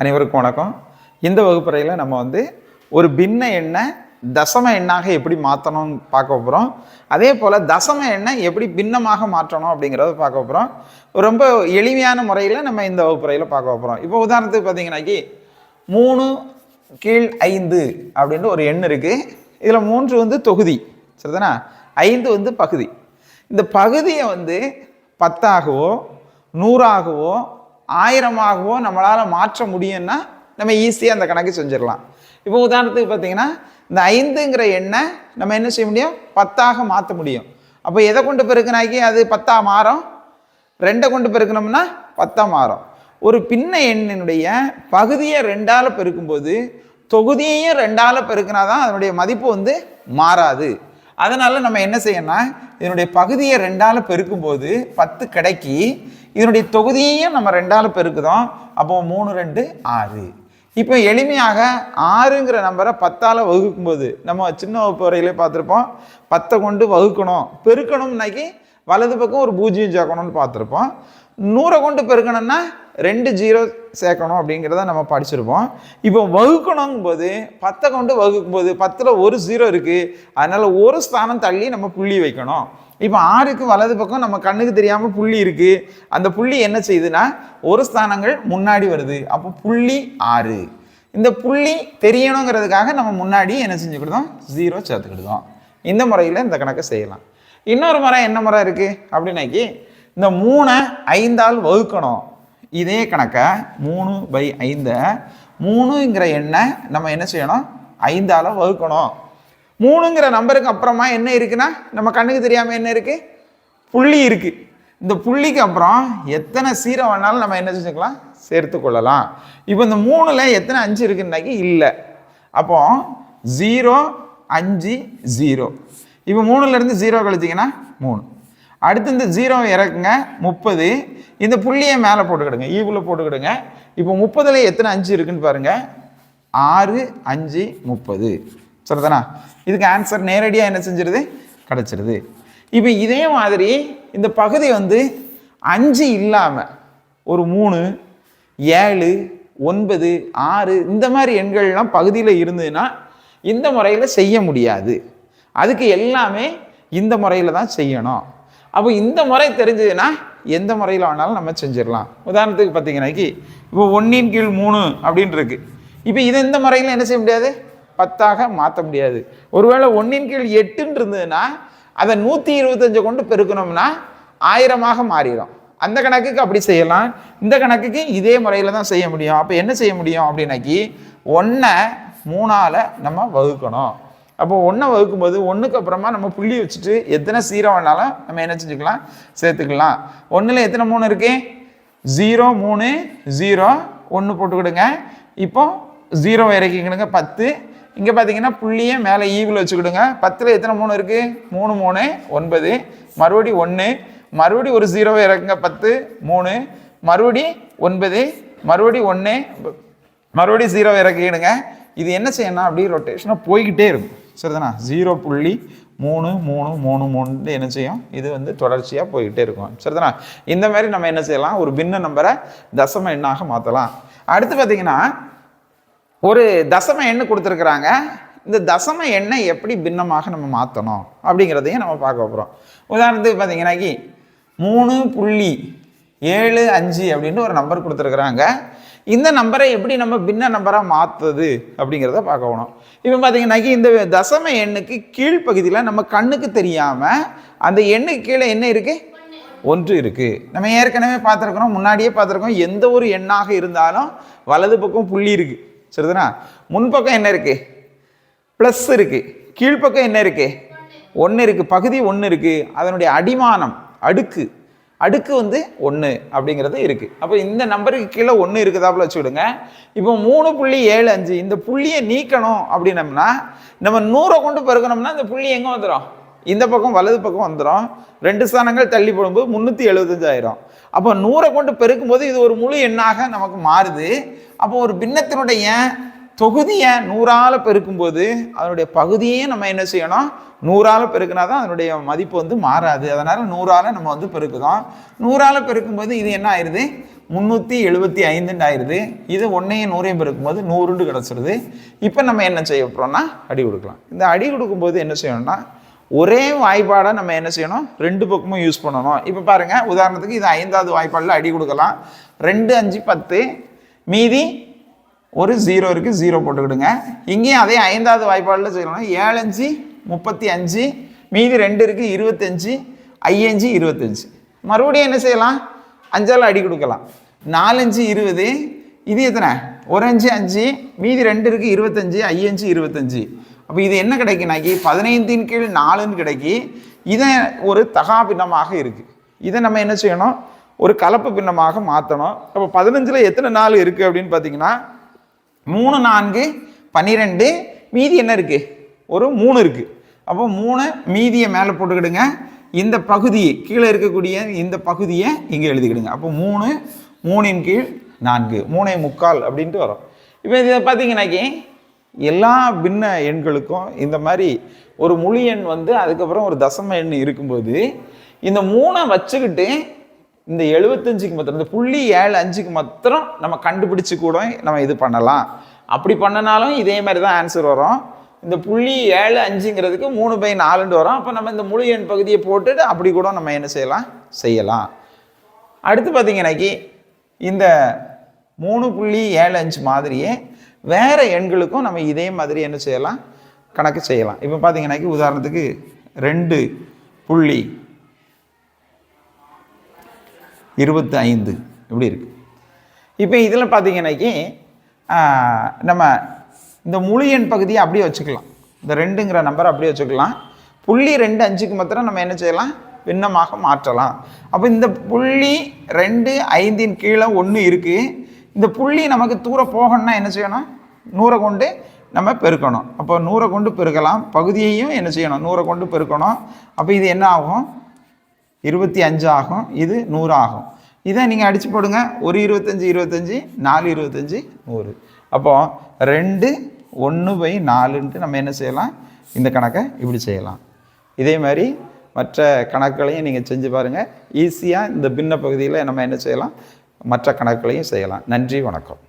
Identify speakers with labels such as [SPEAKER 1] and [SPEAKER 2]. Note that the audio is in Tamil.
[SPEAKER 1] அனைவருக்கும் வணக்கம். இந்த வகுப்பறையில் நம்ம வந்து ஒரு பின்ன எண்ணை தசம எண்ணாக எப்படி மாற்றணும்னு பார்க்க போகிறோம் அதே போல் தசம எண்ணை எப்படி பின்னமாக மாற்றணும் அப்படிங்கிறத பார்க்க போகிறோம் ரொம்ப எளிமையான முறையில் நம்ம இந்த வகுப்பறையில் பார்க்க போகிறோம் இப்போ உதாரணத்துக்கு பார்த்தீங்கன்னாக்கி மூணு கீழ் ஐந்து அப்படின்ட்டு ஒரு எண் இருக்குது இதில் மூன்று வந்து தொகுதி. சரிதானா? ஐந்து வந்து பகுதி. இந்த பகுதியை வந்து பத்தாகவோ நூறாகவோ ஆயிரமாகவோ நம்மளால் மாற்ற முடியும்னா நம்ம ஈஸியாக அந்த கணக்கு செஞ்சிடலாம். இப்போ உதாரணத்துக்கு பார்த்தீங்கன்னா இந்த ஐந்துங்கிற எண்ணை நம்ம என்ன செய்ய முடியும்? பத்தாக மாற்ற முடியும். அப்போ எதை கொண்டு பெருக்கினாக்கி அது பத்தா மாறும்? ரெண்டை கொண்டு பெருக்கணும்னா பத்தா மாறும். ஒரு பின்ன எண்ணினுடைய பகுதியை ரெண்டால் பெருக்கும்போது தொகுதியையும் ரெண்டால் பெருக்கினா தான் அதனுடைய மதிப்பு வந்து மாறாது. அதனால் நம்ம என்ன செய்யணும்னா இதனுடைய பகுதியை ரெண்டால் பெருக்கும்போது பத்து கிடைக்கி இதனுடைய தொகுதியையும் நம்ம ரெண்டால் பெருக்குதோம். அப்போ மூணு ரெண்டு ஆறு. இப்போ எளிமையாக ஆறுங்கிற நம்பரை பத்தால் வகுக்கும்போது நம்ம சின்ன வகுப்பு வரையிலே பார்த்துருப்போம். பத்தை கொண்டு வகுக்கணும். பெருக்கணும்னாக்கி வலது பக்கம் ஒரு பூஜ்ஜியம் சேர்க்கணும்னு பார்த்துருப்போம். நூறை கொண்டு பெருக்கணும்னா ரெண்டு ஜீரோ சேர்க்கணும் அப்படிங்கிறத நம்ம படிச்சிருப்போம். இப்போ வகுக்கணுங்கும்போது பத்தை கொண்டு வகுக்கும்போது பத்தில் ஒரு ஜீரோ இருக்குது அதனால் ஒரு ஸ்தானம் தள்ளி நம்ம புள்ளி வைக்கணும். இப்போ ஆறுக்கு வலது பக்கம் நம்ம கண்ணுக்கு தெரியாமல் புள்ளி இருக்குது அந்த புள்ளி என்ன செய்யுதுன்னா ஒரு ஸ்தானங்கள் முன்னாடி வருது. அப்போ புள்ளி ஆறு. இந்த புள்ளி தெரியணுங்கிறதுக்காக நம்ம முன்னாடி என்ன செஞ்சுக்கிடுதோம்? ஜீரோ சேர்த்துக்கிடுதோம். இந்த முறையில் இந்த கணக்கை செய்யலாம். இன்னொரு முறை என்ன முறை இருக்குது அப்படின்னாக்கி இந்த மூணை ஐந்தால் வகுக்கணும். இதே கணக்கை மூணு பை ஐந்தை மூணுங்கிற எண்ணை நம்ம என்ன செய்யணும்? ஐந்தால் வகுக்கணும். மூணுங்கிற நம்பருக்கு அப்புறமா என்ன இருக்குன்னா நம்ம கண்ணுக்கு தெரியாமல் என்ன இருக்குது புள்ளி இருக்குது இந்த புள்ளிக்கு அப்புறம் எத்தனை சீரை வேணாலும் நம்ம என்ன செஞ்சுக்கலாம்? சேர்த்து கொள்ளலாம். இப்போ இந்த மூணில் எத்தனை அஞ்சு இருக்குன்னாக்கி இல்லை. அப்போ ஜீரோ அஞ்சு ஜீரோ இப்போ மூணுலேருந்து ஜீரோ கழிச்சிங்கன்னா மூணு. அடுத்து இந்த ஜீரோ இறக்குங்க முப்பது. இந்த புள்ளியை மேலே போட்டுக்கிடுங்க e ஈவில் போட்டுக்கிடுங்க. இப்போ முப்பதுல எத்தனை அஞ்சு இருக்குன்னு பாருங்கள் ஆறு அஞ்சு முப்பது. சரிதானா? இதுக்கு ஆன்சர் நேரடியாக என்ன செஞ்சிருது? கிடச்சிருது. இப்போ இதே மாதிரி இந்த பகுதி வந்து அஞ்சு இல்லாமல் ஒரு மூணு ஏழு ஒன்பது ஆறு இந்த மாதிரி எண்கள்லாம் பகுதியில் இருந்ததுன்னா இந்த முறையில் செய்ய முடியாது. அதுக்கு எல்லாமே இந்த முறையில் தான் செய்யணும். அப்போ இந்த முறை தெரிஞ்சதுன்னா எந்த முறையில் வேணாலும் நம்ம செஞ்சிடலாம். உதாரணத்துக்கு பார்த்தீங்கன்னாக்கி இப்போ ஒன்றின் கீழ் மூணு அப்படின்னு இருக்கு இப்போ இது இந்த முறையில் என்ன செய்ய முடியாது? பத்தாக மாற்ற முடியாது. ஒருவேளை ஒன்றின் கீழ் எட்டுன்னு இருந்ததுன்னா அதை நூற்றி இருபத்தஞ்சை கொண்டு பெருக்கணும்னா ஆயிரமாக மாறிடும். அந்த கணக்குக்கு அப்படி செய்யலாம். இந்த கணக்குக்கு இதே முறையில் தான் செய்ய முடியும். அப்போ என்ன செய்ய முடியும் அப்படின்னாக்கி ஒன்றை மூணால் நம்ம வகுக்கணும். அப்போ ஒன்றை வகுக்கும்போது ஒன்றுக்கு அப்புறமா நம்ம புள்ளி வச்சுட்டு எத்தனை சீரோ வேணாலும் நம்ம என்ன செஞ்சுக்கலாம்? சேர்த்துக்கலாம். ஒன்றில் எத்தனை மூணு இருக்கு? ஜீரோ மூணு ஜீரோ. ஒன்று போட்டுக்கிடுங்க இப்போ ஜீரோ இறக்கிக்கிடுங்க பத்து. இங்கே பார்த்தீங்கன்னா புள்ளியை மேலே ஈவில் வச்சுக்கிடுங்க பத்தில் எத்தனை மூணு இருக்குது மூணு மூணு ஒன்பது. மறுபடி ஒன்று மறுபடி ஒரு ஜீரோவை இறக்குங்க பத்து மூணு. மறுபடி ஒன்பது. மறுபடி ஒன்று மறுபடி ஜீரோ இறக்கிடுங்க இது என்ன செய்யணும் அப்படி ரொட்டேஷனாக போய்கிட்டே இருக்கும். சரிதானா? ஜீரோ புள்ளி மூணு மூணு மூணு மூணு என்ன செய்யும்? இது வந்து தொடர்ச்சியாக போய்கிட்டே இருக்கும். சரிதானா? இந்த மாதிரி நம்ம என்ன செய்யலாம்? ஒரு பின்ன நம்பரை தசம எண்ணாக மாற்றலாம் அடுத்து பார்த்தீங்கன்னா ஒரு தசம எண்ணு கொடுத்துருக்குறாங்க. இந்த தசம எண்ணை எப்படி பின்னமாக நம்ம மாற்றணும் அப்படிங்கிறதையும் நம்ம பார்க்க போகிறோம் உதாரணத்துக்கு பார்த்தீங்கன்னாக்கி மூணு புள்ளி ஏழு அஞ்சு அப்படின்னு ஒரு நம்பர் கொடுத்துருக்குறாங்க. இந்த நம்பரை எப்படி நம்ம பின்ன நம்பராக மாற்றுறது அப்படிங்கிறத பார்க்கணும் இப்போ பார்த்தீங்கன்னாக்கி இந்த தசம எண்ணுக்கு கீழ்ப்பகுதியில் நம்ம கண்ணுக்கு தெரியாமல் அந்த எண்ணுக்கு கீழே என்ன இருக்குது ஒன்று இருக்குது நம்ம ஏற்கனவே பார்த்துருக்குறோம் முன்னாடியே பார்த்துருக்கோம் எந்த ஒரு எண்ணாக இருந்தாலும் வலது பக்கம் புள்ளி இருக்குது சரிதானா? முன்பக்கம் என்ன இருக்குது ப்ளஸ் இருக்குது கீழ்ப்பக்கம் என்ன இருக்குது ஒன்று இருக்குது பகுதி ஒன்று இருக்குது அதனுடைய அடிமானம் அடுக்கு. அடுக்கு வந்து ஒன்று அப்படிங்கிறது இருக்குது அப்போ இந்த நம்பருக்கு கீழே ஒன்று இருக்குதாப்புல வச்சுக்கிடுங்க. இப்போ மூணு புள்ளி ஏழு அஞ்சு இந்த புள்ளியை நீக்கணும் அப்படின்னம்னா நம்ம நூறை கொண்டு பெருக்கணும்னா இந்த புள்ளி எங்கே வந்துடும் இந்த பக்கம் வலது பக்கம் வந்துடும் ரெண்டு ஸ்தானங்கள் தள்ளி போடும்போது முந்நூற்றி எழுபத்தஞ்சாயிரம் அப்போ நூறை கொண்டு பெருக்கும்போது இது ஒரு முழு எண்ணாக நமக்கு மாறுது. அப்போ ஒரு பின்னத்தினுடைய தொகுதியை நூறால் பெருக்கும்போது அதனுடைய பகுதியே நம்ம என்ன செய்யணும்? நூறால் பெருக்கினா தான் அதனுடைய மதிப்பு வந்து மாறாது. அதனால் நூறால் நம்ம வந்து பெருக்குதோம் நூறால் பெருக்கும்போது இது என்ன ஆயிடுது முந்நூற்றி எழுபத்தி ஐந்துன்னு ஆயிடுது இது ஒன்றையும் நூறையும் பெருக்கும்போது நூறுண்டு கிடச்சிருது. இப்போ நம்ம என்ன செய்ய போகிறோம்னா அடி கொடுக்கலாம். இந்த அடி கொடுக்கும்போது என்ன செய்யணும்னா ஒரே வாய்ப்பாடை நம்ம என்ன செய்யணும்? ரெண்டு பக்கமும் யூஸ் பண்ணணும். இப்போ பாருங்கள் உதாரணத்துக்கு இது ஐந்தாவது வாய்ப்பாடில் அடி கொடுக்கலாம். ரெண்டு அஞ்சு பத்து. மீதி ஒரு ஜீரோ இருக்குது ஜீரோ போட்டுக்கிடுங்க. இங்கேயும் அதே ஐந்தாவது வாய்ப்பாடில் செய்யணும் ஏழு அஞ்சு முப்பத்தி அஞ்சு மீதி ரெண்டு இருக்குது இருபத்தஞ்சி ஐயஞ்சு இருபத்தஞ்சு. மறுபடியும் என்ன செய்யலாம்? அஞ்சால் அடி கொடுக்கலாம். நாலஞ்சு இருபது இது எத்தனை? ஒரு அஞ்சு அஞ்சு மீதி ரெண்டு இருக்குது இருபத்தஞ்சி ஐயஞ்சு இருபத்தஞ்சி. அப்போ இது என்ன கிடைக்குனாக்கி பதினைந்தின் கீழ் நாலுன்னு கிடைக்கி. இதை ஒரு தகா பின்னமாக இருக்குது இதை நம்ம என்ன செய்யணும்? ஒரு கலப்பு பின்னமாக மாற்றணும் அப்போ பதினஞ்சில் எத்தனை நாள் இருக்குது அப்படின்னு பார்த்தீங்கன்னா மூணு நான்கு பன்னிரெண்டு மீதி என்ன இருக்குது ஒரு மூணு இருக்குது அப்போ மூணு மீதியை மேலே போட்டுக்கிடுங்க. இந்த பகுதியை கீழே இருக்கக்கூடிய இந்த பகுதியை இங்கே எழுதிக்கிடுங்க. அப்போ மூணு மூணின் கீழ் நான்கு. மூணே முக்கால் அப்படின்ட்டு வரும். இப்போ இதை பார்த்தீங்கன்னாக்கி எல்லா பின்ன எண்களுக்கும் இந்த மாதிரி ஒரு முழு எண் வந்து அதுக்கப்புறம் ஒரு தசம எண் இருக்கும்போது இந்த மூணை வச்சுக்கிட்டு இந்த எழுபத்தஞ்சுக்கு மாத்திரம் இந்த புள்ளி ஏழு அஞ்சுக்கு மாத்திரம் நம்ம கண்டுபிடிச்சு கூட நம்ம இது பண்ணலாம். அப்படி பண்ணனாலும் இதே மாதிரி தான் ஆன்சர் வரும். இந்த புள்ளி ஏழு அஞ்சுங்கிறதுக்கு மூணு பை நாலுன்னு வரும். அப்போ நம்ம இந்த முழு எண் பகுதியை போட்டுட்டு அப்படி கூட நம்ம என்ன செய்யலாம்? செய்யலாம். அடுத்து பார்த்தீங்கன்னாக்கி இந்த மூணு புள்ளி ஏழு அஞ்சு மாதிரியே வேறு எண்களுக்கும் நம்ம இதே மாதிரி என்ன செய்யலாம்? கணக்கு செய்யலாம். இப்போ பார்த்தீங்கன்னாக்கி உதாரணத்துக்கு ரெண்டு புள்ளி இருபத்தி ஐந்து இப்படி இருக்கு. இப்போ இதில் பார்த்தீங்கன்னாக்கி நம்ம இந்த முழு எண் பகுதியை அப்படியே வச்சுக்கலாம். இந்த ரெண்டுங்கிற நம்பர் அப்படியே வச்சுக்கலாம். புள்ளி ரெண்டு அஞ்சுக்கு மாத்திரம் நம்ம என்ன செய்யலாம்? பின்னமாக மாற்றலாம். அப்போ இந்த புள்ளி ரெண்டு ஐந்தின் கீழே ஒன்று இருக்குது இந்த புள்ளி நமக்கு தூரம் போகணும்னா என்ன செய்யணும்? நூறை கொண்டு நம்ம பெருக்கணும். அப்போ நூறை கொண்டு பெருக்கலாம். பகுதியையும் என்ன செய்யணும்? நூறை கொண்டு பெருக்கணும். அப்போ இது என்ன ஆகும்? இருபத்தி அஞ்சு ஆகும் இது நூறு ஆகும். இதை நீங்கள் அடித்து போடுங்க. ஒரு இருபத்தஞ்சி இருபத்தஞ்சி நாலு இருபத்தஞ்சி நூறு. அப்போ ரெண்டு ஒன்று பை நாலுன்ட்டு நம்ம என்ன செய்யலாம்? இந்த கணக்கை இப்படி செய்யலாம். இதே மாதிரி மற்ற கணக்குகளையும் நீங்கள் செஞ்சு பாருங்கள் ஈஸியாக இந்த பின்ன பகுதியில் நம்ம என்ன செய்யலாம்? மற்ற கணக்குகளையும் செய்யலாம். நன்றி வணக்கம்.